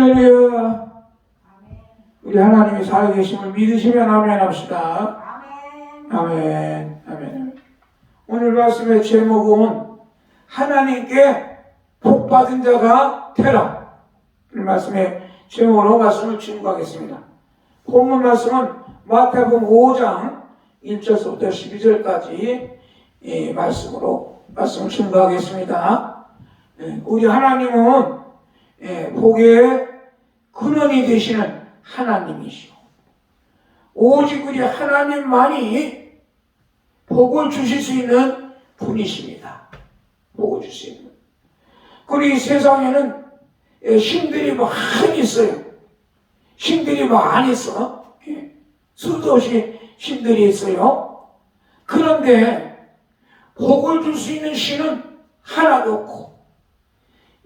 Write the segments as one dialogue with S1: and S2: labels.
S1: 할렐루야. 우리 하나님이 살아계심을 믿으시면 아멘 합시다. 아멘. 아멘. 오늘 말씀의 제목은 하나님께 복받은 자가 되라. 이 말씀의 제목으로 말씀을 증거하겠습니다. 본문 말씀은 마태복음 5장 1절부터 12절까지 이 말씀으로 말씀을 증거하겠습니다. 예, 우리 하나님은 예, 복의 근원이 되시는 하나님이시오. 오직 우리 하나님만이 복을 주실 수 있는 분이십니다. 복을 주실 수 있는. 그리고 이 세상에는 예, 힘들이 많이 있어요. 힘들이 많이 있어. 예, 수도 없이 힘들이 있어요. 그런데 복을 줄 수 있는 신은 하나도 없고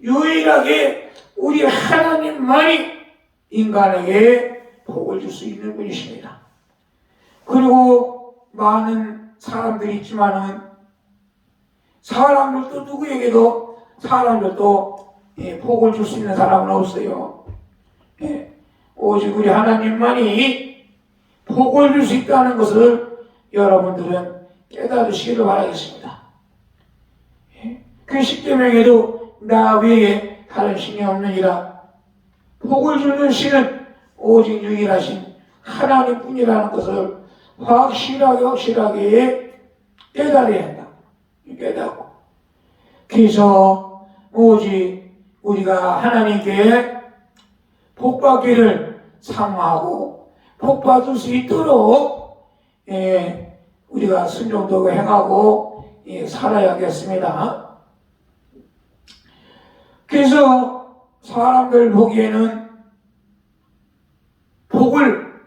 S1: 유일하게 우리 하나님만이 인간에게 복을 줄 수 있는 분이십니다. 그리고 많은 사람들이 있지만은 사람들도 누구에게도 사람들도 예, 복을 줄 수 있는 사람은 없어요. 예, 오직 우리 하나님만이 복을 줄 수 있다는 것을 여러분들은 깨달으시기를 바라겠습니다. 예, 그 십계명에도 나 외에 다른 신이 없느니라. 복을 주는 신은 오직 유일하신 하나님뿐이라는 것을 확실하게 확실하게 깨달아야 한다. 깨닫고 그래서 오직 우리가 하나님께 복받기를 사모하고 복받을 수 있도록 예, 우리가 순종도 행하고 예, 살아야겠습니다. 그래서 사람들 보기에는 복을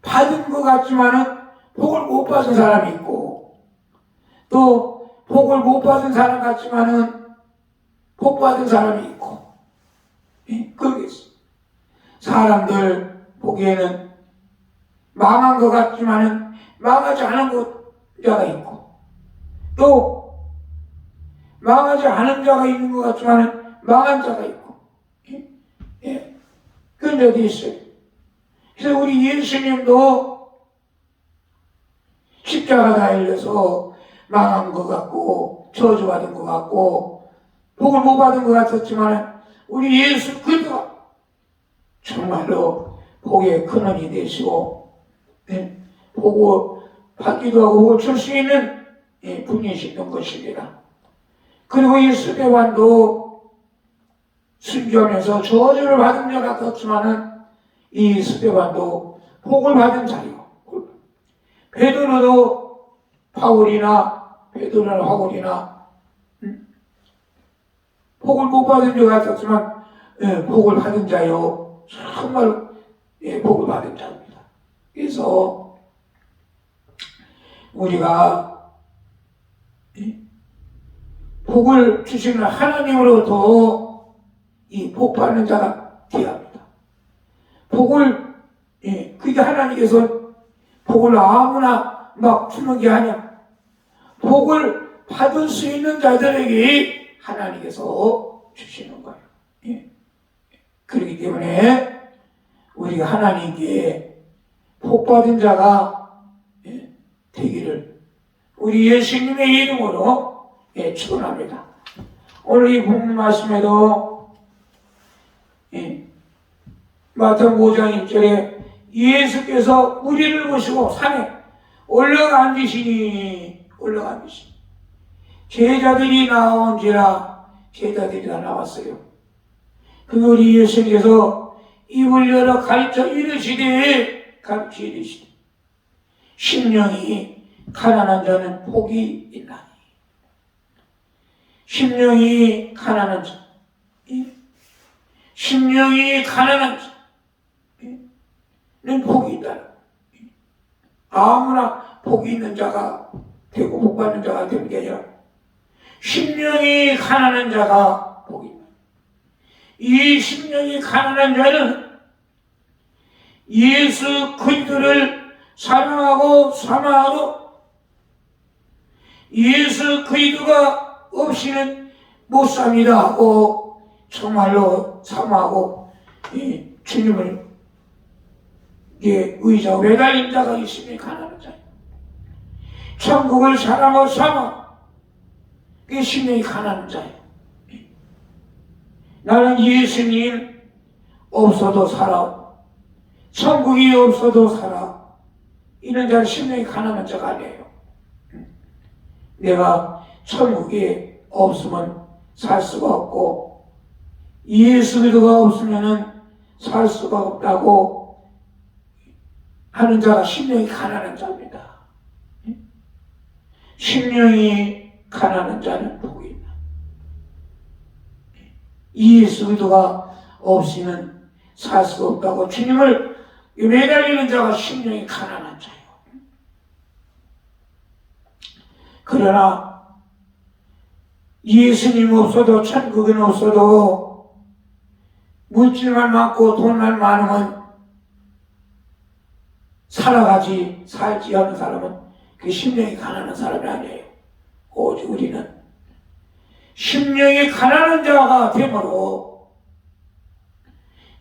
S1: 받은 것 같지만은 복을 못 받은 사람이 있고 또 복을 못 받은 사람 같지만은 복 받은 사람이 있고 예, 그게. 사람들 보기에는 망한 것 같지만은 망하지 않은 것 자가 있고 또 망하지 않은 자가 있는 것 같지만은 망한 자가 있고 예, 예. 그런 적이 있어요. 그래서 우리 예수님도 십자가 달려서 망한 것 같고 저주받은 것 같고 복을 못 받은 것 같았지만 우리 예수 그리스도가 정말로 복의 근원이 되시고 네, 복을 받기도 하고 복을 줄 수 있는 예, 분이시던 것입니다. 그리고 이 스데반도 순교하면서 저주를 받은 자 같았지만은 이 스데반도 복을 받은 자요. 베드로도 바울이나 베드로나 바울이나 음? 복을 못 받은 자 같았지만 예, 복을 받은 자요. 정말 예, 복을 받은 자입니다. 그래서 우리가 예, 복을 주시는 하나님으로부터 이 복 받는 자가 되어야 합니다. 복을 예, 그게 하나님께서 복을 아무나 막 주는 게 아니야. 복을 받을 수 있는 자들에게 하나님께서 주시는 거예요. 예. 그렇기 때문에 우리가 하나님께 복 받은 자가 예, 되기를 우리 예수님의 이름으로 예, 축원합니다. 오늘 이 본문 말씀에도 예, 마태복음 5장 1절에 예수께서 우리를 보시고 산에 올라가 앉으시니 올라가 앉으시니 제자들이 나온지라 제자들이 다 나왔어요. 그 우리 예수님께서 입을 열어 가르쳐 이르시되 가르쳐 이르시되 심령이 가난한 자는 복이 있나니 심령이 가난한 자 예? 심령이 가난한 자는 복이 있다. 예? 아무나 복이 있는 자가 되고 복 받는 자가 되는 게 아니라 심령이 가난한 자가 복이 있다. 이 심령이 가난한 자는 예수 그리스도를 사랑하고 사랑하고 예수 그리스도가 없이는 못 삽니다 하고 정말로 사모하고 이 주님을 예, 의자 매달린 자가 있으니 가난한 자예요. 천국을 사랑하고 삼아 심령이 가난한 자예요. 나는 예수님 없어도 살아. 천국이 없어도 살아. 이런 자는 심령이 가난한 자가 아니에요. 내가 천국에 없으면 살 수가 없고 예수 그리스도가 없으면은 살 수가 없다고 하는 자가 심령이 가난한 자입니다. 심령이 가난한 자는 복이 있다. 예수 그리스도가 없이는 살 수가 없다고 주님을 매달리는 자가 심령이 가난한 자예요. 그러나 예수님 없어도 천국은 없어도 물질만 많고 돈만 많으면 살아가지 살지 않는 사람은 그 심령이 가난한 사람이 아니에요. 오직 우리는 심령이 가난한 자가 되므로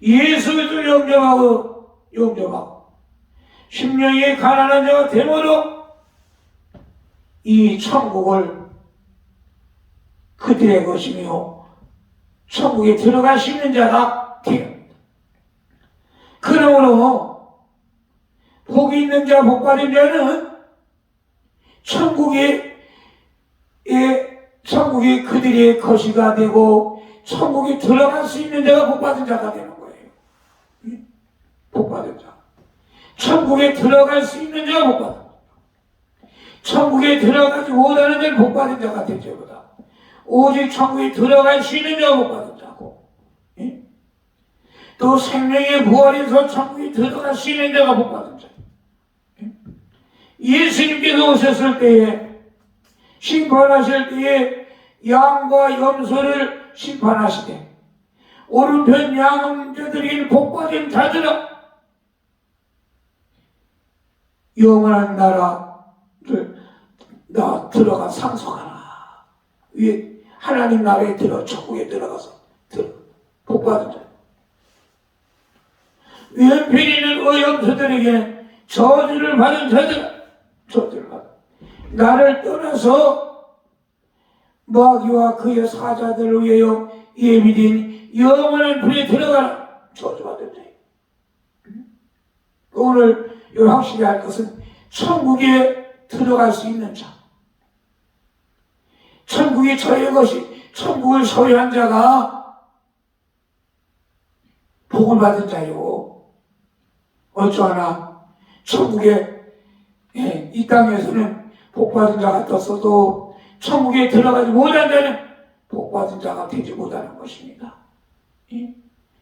S1: 예수를 영접하고 영접하고 심령이 가난한 자가 되므로 이 천국을 그들의 것이며 천국에 들어갈 수 있는 자가 되옵니다. 그러므로 복이 있는 자, 복 받은 자는 천국에 예, 천국이 그들의 것이가 되고 천국에 들어갈 수 있는 자가 복 받은 자가 되는 거예요. 예? 복 받은 자. 천국에 들어갈 수 있는 자가 복 받은 자. 천국에 들어가지 못하는 자는 복 받은 자가 되죠 보다 오직 천국에 들어갈 수 있는 자가 복 받은 자고 예? 또 생명의 부활에서 천국에 들어갈 수 있는 자가 복 받은 자. 예? 예수님께서 오셨을 때에 심판하실 때에 양과 염소를 심판하시되 오른편 양자들에게는 복받은 자들아 영원한 나라를 나 들어가 상속하라 위에 하나님 나라에 들어 천국에 들어가서 들어 복받은 자 왼편에 있는 어염소들에게는 저주를 받은 자들 저 받은 나를 떠나서 마귀와 그의 사자들을 위하여 예비된 영원한 불에 들어가라. 저주받은 자 오늘 요 확실히 할 것은 천국에 들어갈 수 있는 자. 천국이 저의 것이 천국을 소유한 자가 복을 받은 자요. 어쩌나 천국에 예, 이 땅에서는 복받은 자가 떴어도 천국에 들어가지 못한 자는 복받은 자가 되지 못하는 것입니다. 예?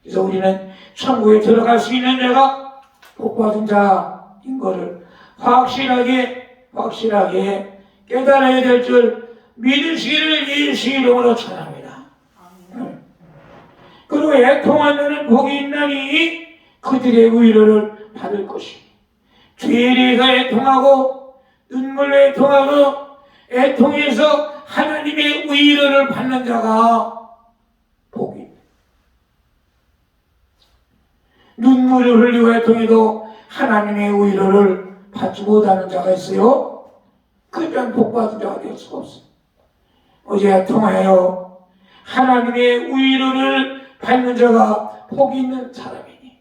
S1: 그래서 우리는 천국에 들어갈 수 있는 자가 복받은 자인 것을 확실하게 확실하게 깨달아야 될 줄 믿으시기를 예수 이름으로 전합니다. 예. 그리고 애통한 자는 복이 있나니 그들의 위로를 받을 것이니 죄에 대해서 애통하고 눈물로 애통하고 애통해서 하나님의 위로를 받는 자가 복이. 눈물을 흘리고 애통해도 하나님의 위로를 받지 못하는 자가 있어요. 그냥 복받은 자가 될 수가 없어요. 어제 통하여 하나님의 위로를 받는 자가 복이 있는 사람이니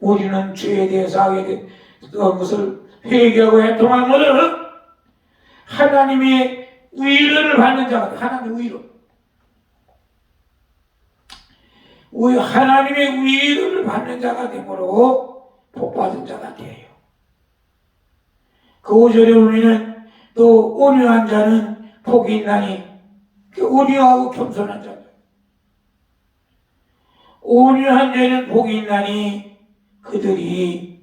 S1: 우리는 죄에 대해서 하게 된 것을 회개하고 애통하면은 하나님의 위로를 받는 자가 하나님의 위로 위- 하나님의 위로를 받는 자가 되므로 복받은 자가 돼요. 그 5절에 보면은 또 온유한 자는 복이 있나니 그 온유하고 겸손한 자 온유한 자는 복이 있나니 그들이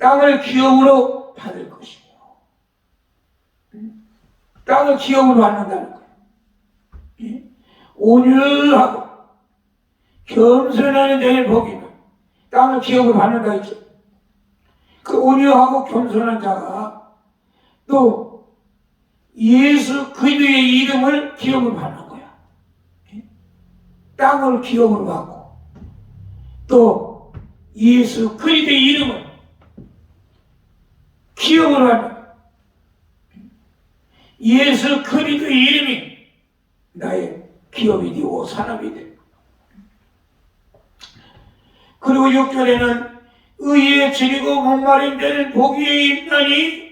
S1: 땅을 기업으로 받을 것이며 땅을 기업으로 받는다는 거예요. 예? 온유하고 겸손하는 자는 복이 있나 땅을 기업으로 받는다 했죠. 그 온유하고 겸손한 자가 또 예수 그리스도의 이름을 기업으로 받는 거야. 예? 땅을 기업으로 받고 또 예수 그리스도의 이름을 하는 예수 그리스도의 이름이 나의 기업이 되고 산업이 되고 그리고 6절에는 의에 지리고 목마른 자는 복이 있나니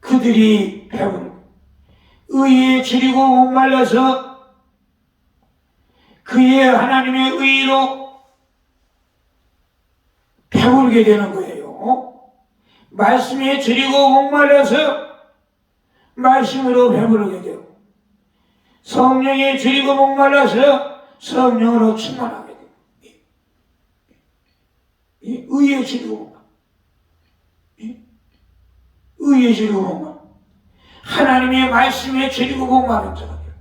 S1: 그들이 배운 의에 지리고 목말라서 그의 하나님의 의로 배부르게 되는 거예요. 말씀에 지리고 목말라서 말씀으로 배부르게 되고 성령에 지리고 목말라서 성령으로 충만하게 되고 이 의에 지리고 목말 이 의에 지리고 목말. 하나님의 말씀에 지리고 목마른 자가 돼요.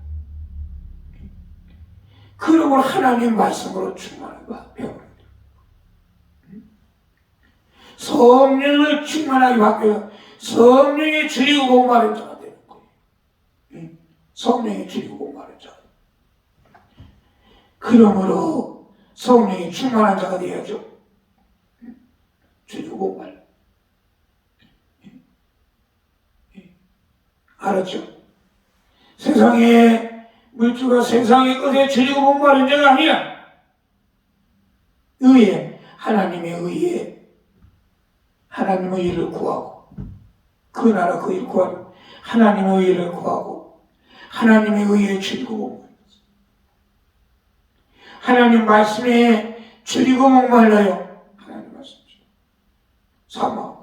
S1: 그러므로 하나님의 말씀으로 충만하고 배우는 거예요. 성령을 충만하게 바뀌어 성령에 지리고 목마른 자가 되는 거예요. 응? 성령에 지리고 목마른 자. 그러므로 성령이 충만한 자가 되어야죠. 응? 응? 알았죠? 세상에 물주가 세상의 것에 지리고 목마른 자가 아니야. 의에 하나님의 의에 하나님의 일을 구하고 그 나라 그 일 구하고 하나님의 의를 구하고 하나님의 의에 목말라 하나님 말씀에 즐기고 목말라요. 하나님 말씀 사마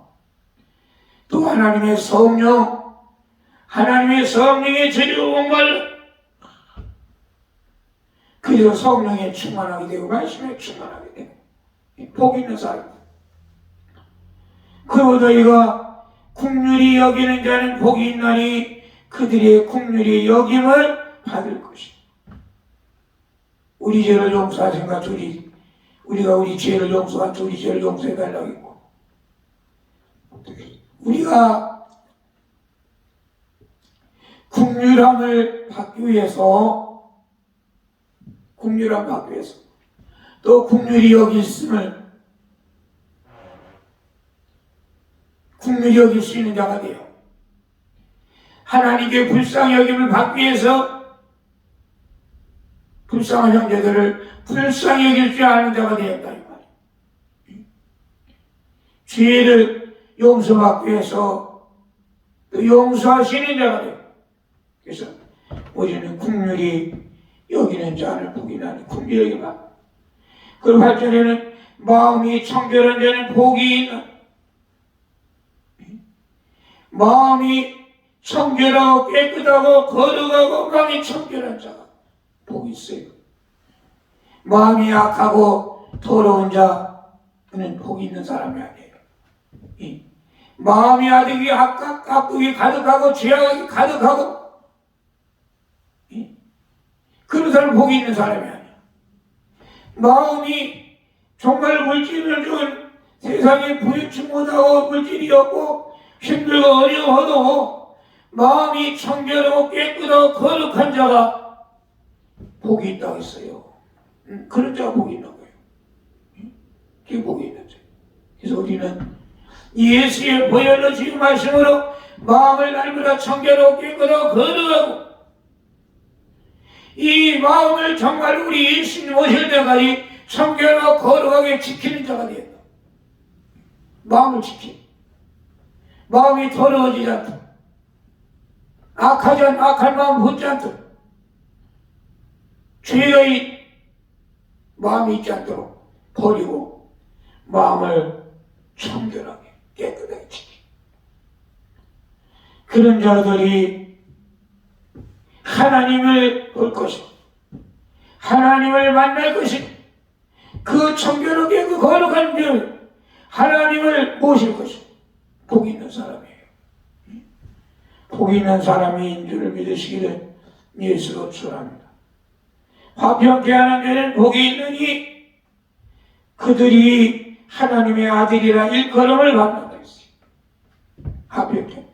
S1: 또 하나님의 성령. 하나님의 성령에 즐기고 목말라 그래서 성령에 충만하게 되고 말씀에 충만하게 되고 복 있는 사람 그리고 너희가 국률이 여기는 자는 복이 있나니 그들의 국률이 여김을 받을 것이다. 우리 죄를 용서하신가 둘이 우리가 우리 죄를 용서한 둘이 죄를 용서해 달라고 했고 우리가 국률함을 받기 위해서 국률함 받기 위해서 또 국률이 여기 있음을 국률이 여길 수 있는 자가 돼요. 하나님께 불쌍히 여김을 받기 위해서 불쌍한 형제들을 불쌍히 여길 줄 아는 자가 되었다. 이 말이에요. 죄를 용서받기 위해서 또 용서하시는 자가 돼요. 그래서 우리는 국률이 여기는 자를 나니 국률이 여기 봐. 그리고 8절에는 마음이 청결한 자는 복이 있는 마음이 청결하고 깨끗하고 거룩하고 마음이 청결한 자가 복이 있어요. 마음이 약하고 더러운 자는 복이 있는 사람이 아니에요. 이 마음이 아득이 가득이 가득하고 죄악이 가득하고 이 그런 사람 복이 있는 사람이 아니에요. 마음이 정말 물질을 준 세상에 못하고 물질이 없고 힘들고 어려워도 마음이 청결하고 깨끗하고 거룩한 자가 복이 있다고 했어요. 음, 그런 자가 복이 있는 거예요. 음, 그게 복이 있는 자. 그래서 우리는 예수의 보혈로 지금 말씀으로 마음을 날보다 청결하고 깨끗하고 거룩하고 이 마음을 정말 우리 예수님 오실 때까지 청결하고 거룩하게 지키는 자가 되었다. 마음을 지키. 마음이 더러워지지 않도록. 악하지 않, 악한 마음 붙지 않도록. 죄의 마음이 있지 않도록 버리고 마음을 청결하게 깨끗하게 지키. 그런 자들이 하나님을 볼 것이고 하나님을 만날 것이고 그 청결하게 그 거룩한 줄 하나님을 모실 것이고 복 있는 사람이에요. 복 있는 사람이 인주를 믿으시기를 예수로 축원합니다. 화평케 하는 데는 복이 있느니 그들이 하나님의 아들이라 일컬음을 받는다 했어요. 화평케.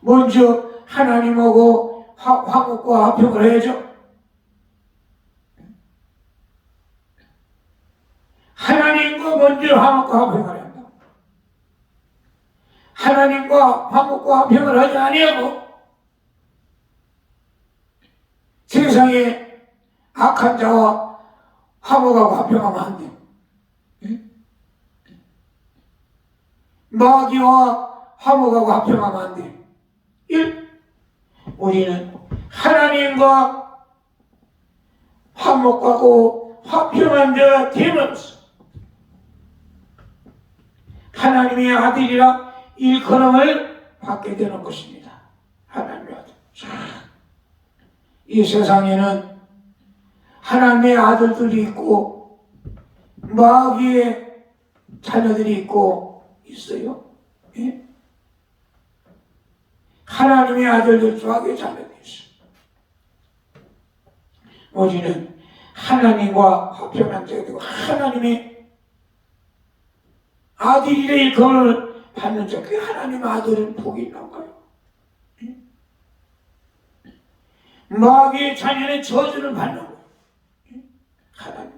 S1: 먼저 하나님하고 화, 화목과 화평을 해야죠. 하나님과 먼저 화목과 화평을 해야죠. 하나님과 화목과 화평을 하지 아니하고 세상에 악한 자와 화목하고 화평하면 안 돼. 응? 마귀와 화목하고 화평하면 안 돼. 1. 우리는 하나님과 화목하고 화평한 자 됨으로써 하나님의 아들이라 일컬음을 받게 되는 것입니다. 하나님의 아들. 자, 이 세상에는 하나님의 아들들이 있고 마귀의 자녀들이 있고 있어요. 예? 하나님의 아들들 중에 자녀들이 있어요. 우리는 하나님과 화평한 자가 되고 하나님의 아들이라 일컬음을 받는 자, 그 하나님 아들은 복이 있나봐요. 마귀의 자녀는 저주를 받는 거예요. 하나님.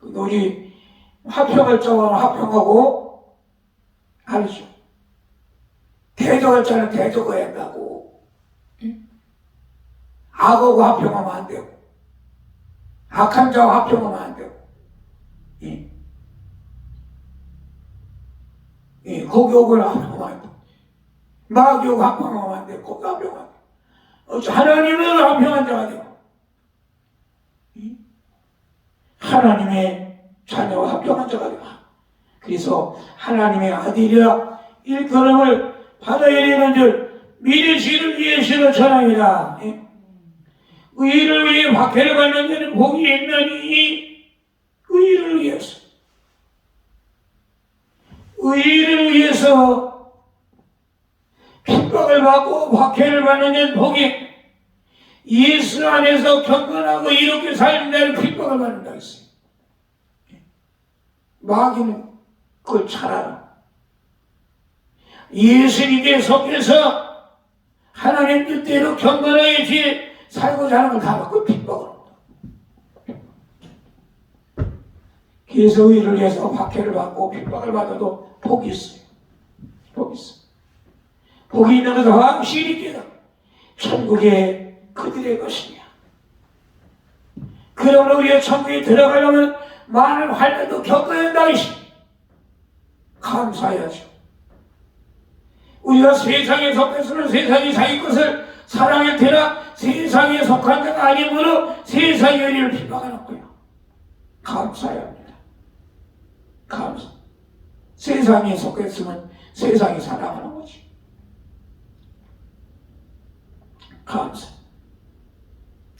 S1: 우리 화평할 자와 화평하고, 알죠? 대적할 자는 대적해야 한다고. 악하고 화평하면 안 되고, 악한 자와 화평하면 안 되고, 예. 예, 고교를 화평하면 안 되고, 마귀하고 화평하면 안 되고, 고교 되고, 어째 하나님은 화평한 자가 되고, 하나님의 자녀와 합평한 자가 되고 그래서 하나님의 아들이라 일컬음을 받아야 되는 줄 믿으시는 예수를 전합니다. 예? 의를 위해 박해를 받는 자는 복이 있나니? 의를 위해서 의를 위해서 핍박을 받고 박해를 받는 자는 복이 예수 안에서 경건하고 이렇게 살는 자를 핍박을 받는다 했어요. 마귀는 그걸 잘 알아. 예수님께 속해서 하나님 뜻대로 경건하게 살고자 하는 걸다 받고 핍박을 한다. 그래서 의를 위해서 박해를 받고 핍박을 받아도 복이 있어요. 복이 있어. 복이 있는 것을 확실히 깨달아. 천국에 그들의 것이냐. 그러므로 우리가 천국에 들어가려면 많은 환난도 겪어야 한다. 감사해야죠. 우리가 세상에 속해서는 세상이 자기 것을 사랑할 테나 세상에 속한 자가 아니므로 세상의 의리를 비방하는 거예요. 합니다. 감사. 세상에 속했으면 세상이 사랑하는 거지. 감사.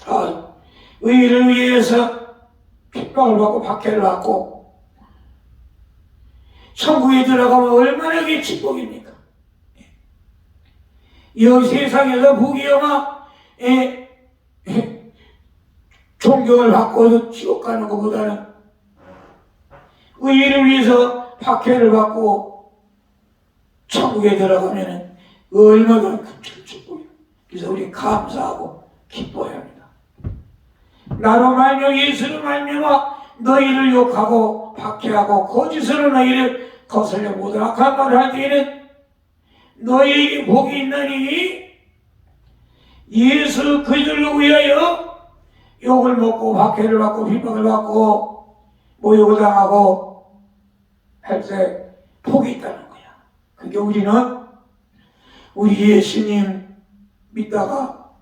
S1: 아, 의를 위해서 핍박을 받고 박해를 받고 천국에 들어가면 얼마나 게 축복입니까? 이 세상에서 부귀영화 에, 에, 존경을 받고 지옥 가는 것보다는 의를 위해서 박해를 받고 천국에 들어가면은 얼마나 큰 축복이에요. 그래서 우리 감사하고 기뻐해야 합니다. 나로 말며 예수로 말미암아 너희를 욕하고 박해하고 거짓으로 너희를 거슬려 모든 악한 말을 할 때에는 너희에게 복이 있나니 예수 그들로 위하여 욕을 먹고 박해를 받고 비방을 받고 모욕을 당하고 할때 복이 있다는 거야. 그게 우리는 우리 예수님 믿다가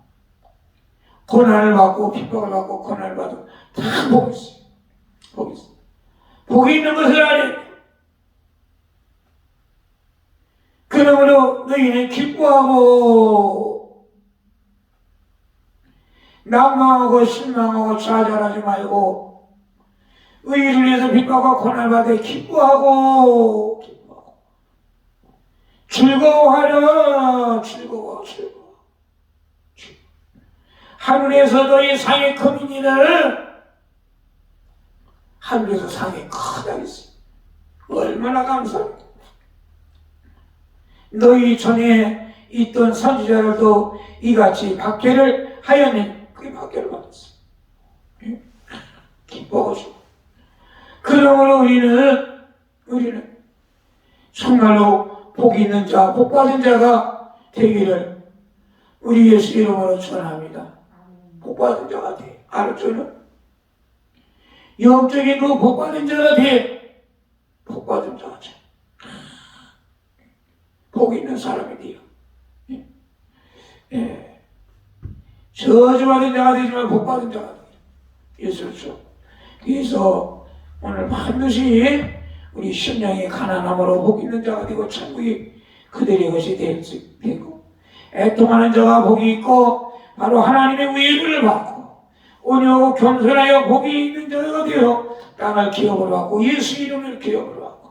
S1: 고난을 받고 핍박을 받고 고난을 받고 다 복이 있어요. 복이 있어요. 복이 있는 것을 알아야 돼. 그러므로 너희는 기뻐하고 낭망하고 실망하고 좌절하지 말고 의를 위해서 핍박과 고난을 받아 기뻐하고 즐거워하라 즐거워 즐거워 하늘에서 너희 상의 커민이를 하늘에서 상이 크다 했어요. 얼마나 감사합니까? 너희 전에 있던 선지자들도 이같이 박해를 하였는 그 박해를 받았어요. 예? 기뻐하시고 그 그러므로 우리는 우리는 정말로 복 있는 자, 복 받은 자가 되기를 우리 예수 이름으로 축원합니다. 복 받은 자가 돼. 알았죠는? 영적인 그복 받은 자가 돼. 복 받은 자가 돼. 복 있는 사람이 돼요. 예. 예. 저주받은 자가 되지만 복 받은 자가 돼요. 예수죠. 그래서 오늘 반드시 우리 심령이 가난함으로 복 있는 자가 되고 천국이 그들의 것이 될수 되고 애통하는 자가 복이 있고 바로 하나님의 위로를 받고 온유하고 겸손하여 복이 있는 자가 되어 땅을 기업을 받고 예수 이름을 기업을 받고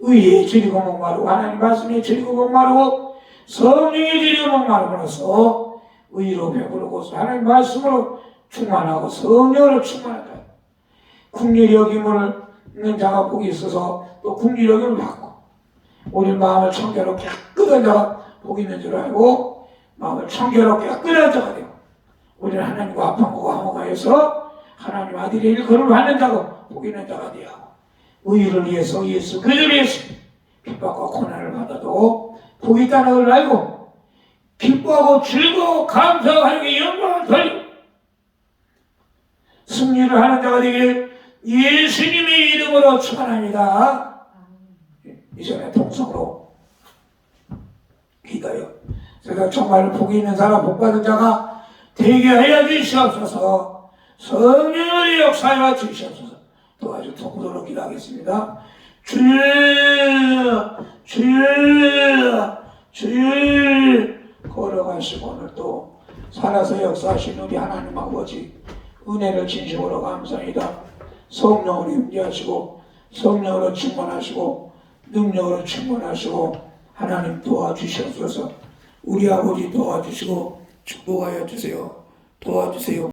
S1: 의에 즐기고 목마르고 하나님 말씀에 즐기고 목마르고 성령에 즐기고 목마르고서 의로 배부르고 하나님 말씀으로 충만하고 성령으로 충만하다 국리 여김을 있는 자가 복이 있어서 또 국리 여김을 받고 우리 마음을 청결하고 깨끗한 자가 복이 있는 줄 알고 마음을 청결하고 깨끗한 자가 되고 우리는 하나님과 합한과 화목하여서 하나님 아들의 일거를 받는 자가 복이 있는 자가 되어 의를 위해서 예수 그를 위해서 핍박과 고난을 받아도 복이 있다는 걸 알고 기뻐하고 즐거워 감사하게 영광을 돌리고 승리를 하는 자가 되기를 예수님의 이름으로 축원합니다. 이 전에 통성으로 기도요. 제가 정말 복이 있는 사람, 복 받은 자가 되게 하여 주시옵소서. 성령의 역사에 주시옵소서. 도와주 통성으로 기도하겠습니다. 주여, 주여, 주여 걸어가시고 오늘 또 살아서 역사하신 우리 하나님 아버지 은혜를 진심으로 감사합니다. 성령으로 임재하시고 성령으로 충만하시고 능력으로 충만하시고 하나님 도와주시옵소서 우리 아버지 도와주시고 축복하여 주세요. 도와주세요.